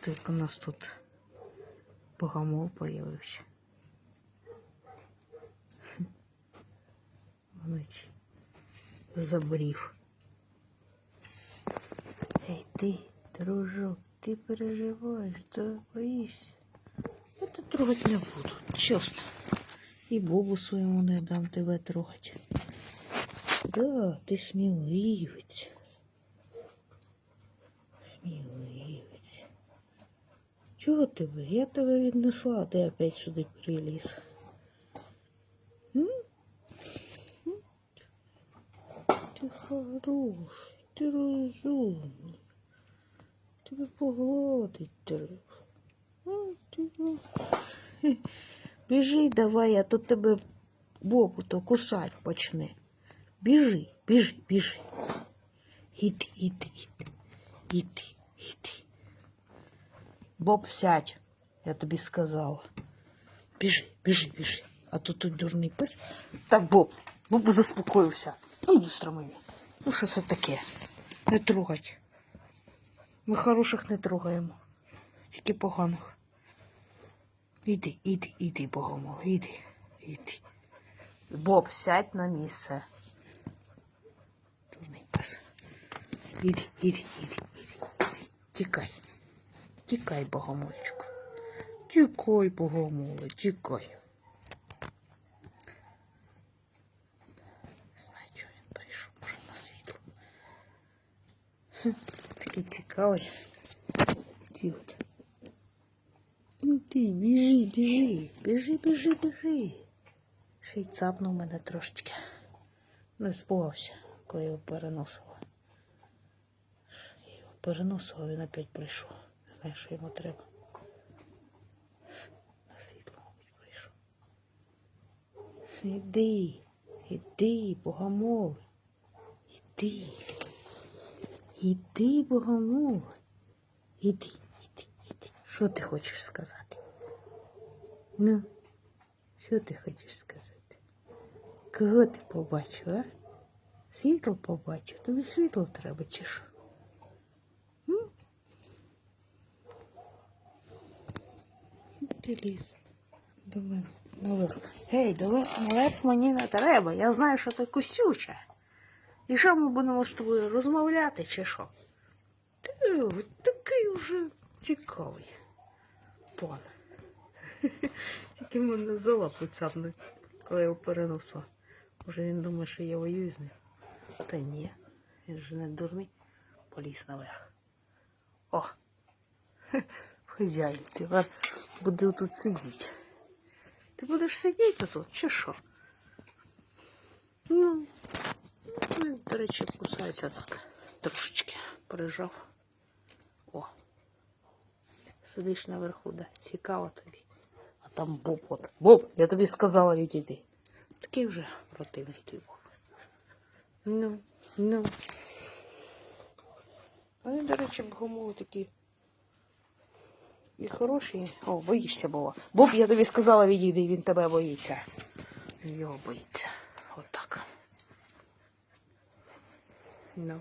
Так у нас тут богомол появився. Вночі забрів. Ей, ти, дружок, ти переживаєш, да боїшся. Я тебе трогати не буду, чесно. І Бобу своєму не дам тебе трогати. Да, сміливець. Сміливець. Чого тебе? Я тебе віднесла, а ти опять сюди приліз. М? М? Ти хороший, ти розумний. Тебе погладить треба. Ну. Біжи давай, а то тебе Бобу то кусать почне. Біжи, біжи, біжи. Іди, іди, іди. Іди, іди. Боб, сядь, я тобі сказала. Біжи, біжи, біжи. А то тут дурний пес. Так, Боб, Боб заспокоївся. Ну, іди стромині. Ну, що це таке? Не трогать. Ми хороших не трогаємо. Тільки поганих. Іди, іди, іди, богомол, іди, іди. Боб, сядь на місце. Дурний пес. Іди, іди, іди, іди, іди. Тікай. Тікай, богомольчику. Тікай, богомоле, тікай. Не знаю, чого він прийшов, може на світло. Такий цікавий. Дівча. Ну ти, біжи, біжи, біжи, біжи, біжи. Ще й цапнув мене трошечки. Не спугався, коли його переносила. Я його переносила, він опять прийшов. Не знаю, що йому треба. На світло, мабуть, прийшов. Іди, іди, богомол. Іди. Іди, богомол. Іди, іди, іди. Що ти хочеш сказати? Ну, що ти хочеш сказати? Кого ти побачив? Світло побачив. Тобі світло треба, чи що? М? Ти ліз до мене наверх. Гей, наверх, наверх мені не треба. Я знаю, що ти кусюча. І що ми будемо з тобою розмовляти, чи що? Ти такий вже цікавий. Пан. Тільки мене за лапу цапнуть, коли я його переносила. Може він думає, що я воюю з ним. Та ні, він же не дурний. Поліз наверх. О! Хазяїн, буде тут сидіти. Ти будеш сидіти тут, чи що? Ну, ну, до речі, кусається так. Трошечки прижав. О. Сидиш наверху, да. Цікаво тобі. А там Боб от. Боб, я тобі сказала відійди. Такий вже противний той Боб. Ну, ну. Вони, до речі, богомоли такі. І хороші. О, боїшся Боба. Боб, я тобі сказала відійди, він тебе боїться. Він його боїться. Отак. Ну.